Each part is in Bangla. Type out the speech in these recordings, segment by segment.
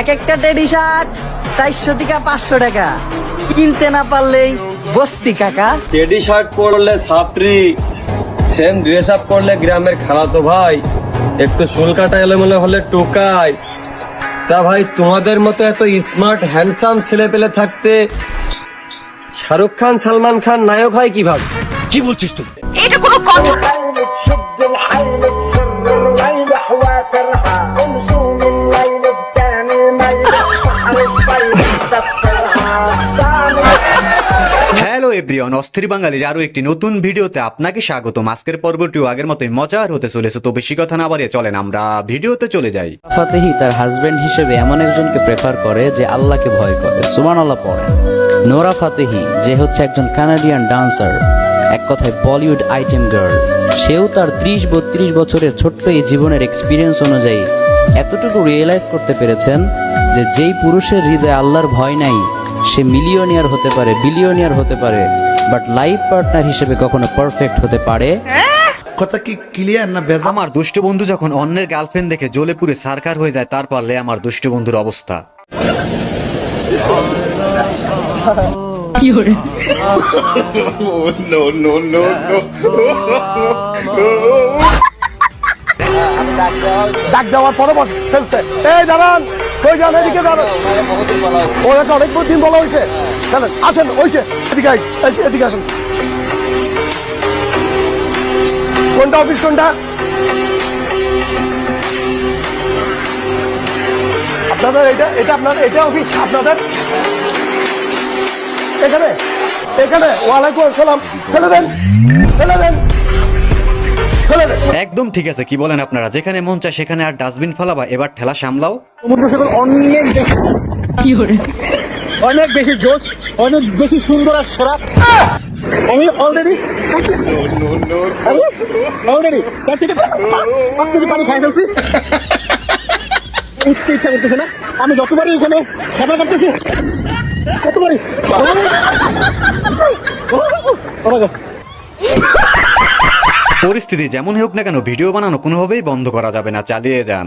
এক একটা টেডি শার্ট চারশো থেকে পাঁচশো টাকা। কিনতে না পারলেই বস্তি কাকা। টেডি শার্ট পরলে সাপরি সেম ড্রেস আপ করলে গ্রামের খালাতো ভাই। একটু চুল কাটা এলোমেলো হলে টোকাই। তা ভাই তোমাদের মতো এত স্মার্ট হ্যান্ডসাম ছেলে পেলে থাকতে শাহরুখ খান সালমান খান নায়ক হয় কীভাবে? এটা কোনো কথা। এভরিওয়ান অস্থির বাঙালির আরও একটি নতুন ভিডিওতে আপনাকে স্বাগত আজকের পর্বটিও আগের মতোই মজার হতে চলেছে তো বেশি কথা না বাড়িয়ে চলেন আমরা ভিডিওতে চলে যাই। ফাতেহি তার হাজবেন্ড হিসেবে এমন একজনকে প্রেফার করে যে আল্লাহকে ভয় করে। সুমান আল্লাহ পড়ে। নোরা ফাতেহি যে হচ্ছে একজন কানাডিয়ান ডান্সার এক কথায় বলিউড আইটেম গার্ল সেও তার ত্রিশ বত্রিশ বছরের ছোট্ট এই জীবনের এক্সপিরিয়েন্স অনুযায়ী এতটুকু রিয়েলাইজ করতে পেরেছেন যে যেই পুরুষের হৃদয়ে আল্লাহর ভয় নাই সে মিলিয়নিয়ার হতে পারে বিলিয়নিয়ার হতে পারে বাট লাইফ পার্টনার হিসেবে কখনো পারফেক্ট হতে পারে? কথা কি ক্লিয়ার না বেজা আমার দুষ্ট বন্ধু যখন অন্যের গার্লফ্রেন্ড দেখে জ্বলে পুড়ে সারকার হয়ে যায় তারপর লে আমার দুষ্ট বন্ধুর অবস্থা। ডাক দেওয়ার পরে বস ফেলছে। এই দাঁড়ান। কই যান এদিকে এটা অনেক দিন বলা হয়েছে। আসেন এদিকে এদিকে আসেন। কোনটা অফিস কোনটা? আপনাদের এটা এটা আপনার, এটা অফিস আপনাদের? এখানে এখানে, ওয়ালাইকুম আসসালাম। ফেলে দেন ফেলে দেন। একদম ঠিক আছে কি বলেন আপনারা যেখানে মন চায় সেখানে আর ডাস্টবিন ফেলাবা এবার ঠেলা সামলাও সমুদ্র সৈকত অনেক বেশি অনেক বেশি জোশ অনেক বেশি সুন্দর আর আমি অলরেডি অলরেডি তার থেকে পানি খাই ফেলছি উঠতে ইচ্ছা করতেছে না আমি যতবারই এখানে সাঁতার কাটতেছি কতবারই Oh. পরিস্থিতি যেমন হোক না কেন ভিডিও বানানো কোনোভাবেই বন্ধ করা যাবে না চালিয়ে যান।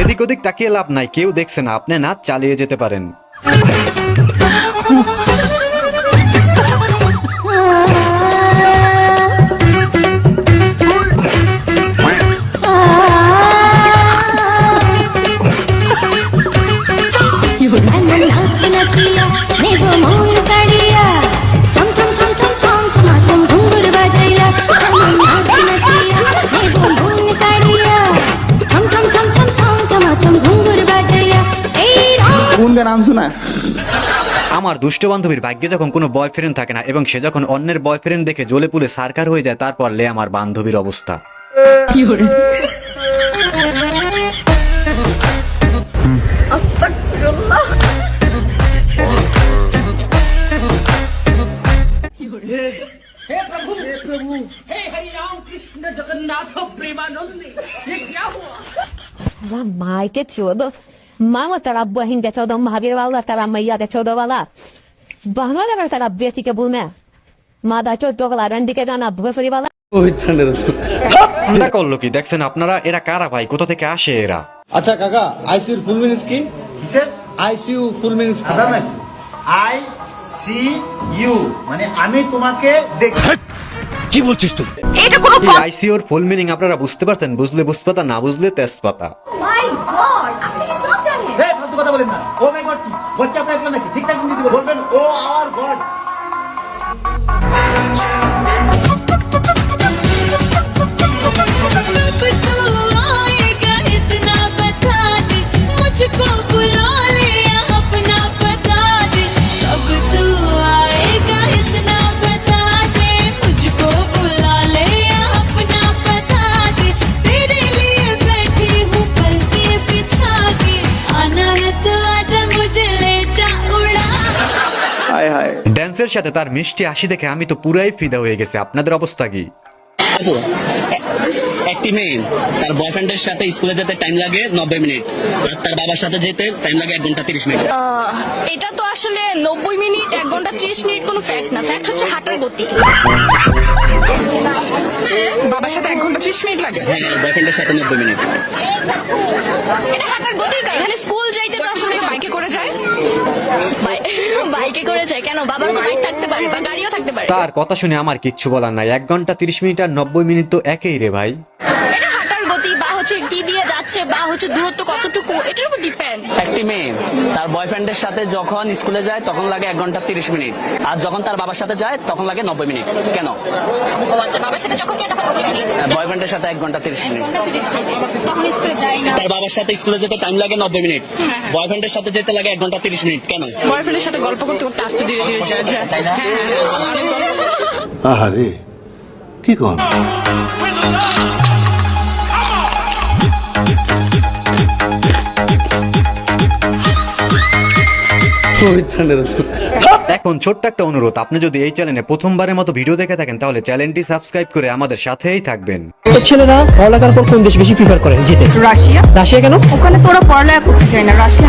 এদিক ওদিক তাকিয়ে লাভ নাই কেউ দেখছে না আপনি নাচ চালিয়ে যেতে পারেন। কোন গান নাম শোনা আমার দুষ্ট বান্ধবীর ভাগ্যে যখন কোনো বয়ফ্রেন্ড থাকে না এবং সে যখন অন্যের বয়ফ্রেন্ড দেখে জ্বলে পুলে সারকার হয়ে যায় তারপর লে আমার বান্ধবীর অবস্থা। Ela mai के Mama taraf bahinde çoğdan mahavir valla taraf mayyade çoğda valla. Bahma da var taraf beti ke bulme. Mada çoğ doğaların dike gana bhosuri valla. ঠান্ডা করল কি দেখছেন আপনারা এরা কারা ভাই কোথা থেকে আসে এরা আচ্ছা কাকা আইসিউর ফুল মিনিস কি ICU full means I C U মানে আমি তোমাকে দেখি কি বলছিস তুই এটা আইসিউর ফুল মিনিং আপনারা বুঝতে পারছেন বুঝলে বুঝপাতা না বুঝলে তেজপাতা মাই বলেন না। ও মাই গড কি? গডটা আপনি আসলে নাকি ঠিকঠাক। বলবেন, ও আওয়ার গড ড্যান্সের সাথে তার মিষ্টি হাসি দেখে আমি তো পুরাই ফিদা হয়ে গেছে। আপনাদের অবস্থা কি? একটি মেয়ে তার বয়ফ্রেন্ডের সাথে স্কুলে যেতে টাইম লাগে নব্বই মিনিট আর তার বাবার সাথে যেতে টাইম লাগে এক ঘণ্টা তিরিশ মিনিট। এটা তো আসলে নব্বই মিনিট এক ঘণ্টা ত্রিশ মিনিট কোনো ফ্যাক্ট না। ফ্যাক্ট হচ্ছে হাঁটার গতি। বাবার সাথে এক ঘণ্টা ত্রিশ মিনিট লাগে? হ্যাঁ বয়ফ্রেন্ডের সাথে নব্বই মিনিট। এটা হাঁটার গতির কাজ স্কুল যাইতে তো আসলে বাইকে করে যায়? বাইকে করে যায় কেন? বাবার বাইক থাকতে পারে বা গাড়িও থাকতে পারে। তার কথা শুনে আমার কিচ্ছু বলার নাই। এক ঘণ্টা তিরিশ মিনিট আর নব্বই মিনিট তো একই রে ভাই। হচ্ছে কি দিয়ে যাচ্ছে বা হচ্ছে দূরত্ব কতটুকু এটার উপর ডিপেন্ড একটি মেয়ে তার বয়ফ্রেন্ডের সাথে যখন স্কুলে যায় তখন লাগে এক ঘণ্টা তিরিশ মিনিট। আর যখন তার বাবার সাথে যায় তখন লাগে নব্বই মিনিট। কেন? আচ্ছা বাবার সাথে যখন যায় তখন মিনিট। বয়ফ্রেন্ডের সাথে এক ঘণ্টা তিরিশ মিনিট। তখন স্কুলে যাই না। তার বাবার সাথে স্কুলে যেতে টাইম লাগে নব্বই মিনিট। বয়ফ্রেন্ডের সাথে যেতে লাগে এক ঘণ্টা তিরিশ মিনিট। কেন? বয়ফ্রেন্ডের সাথে গল্প করতে করতে আসতে ধীরে ধীরে? হ্যাঁ, হ্যাঁ, হ্যাঁ। আহারে কি কর? এখন ছোট্ট একটা অনুরোধ আপনি যদি এই চ্যানেলে প্রথমবারের মতো ভিডিও দেখে থাকেন তাহলে চ্যানেলটি সাবস্ক্রাইব করে আমাদের সাথেই থাকবেন। ছেলেরা পড়ালেখার পর কোন দেশ বেশি প্রিফার করে যেতে? রাশিয়া। রাশিয়া কেন? ওখানে তোরা পড়ালেখা করতে চাই না রাশিয়া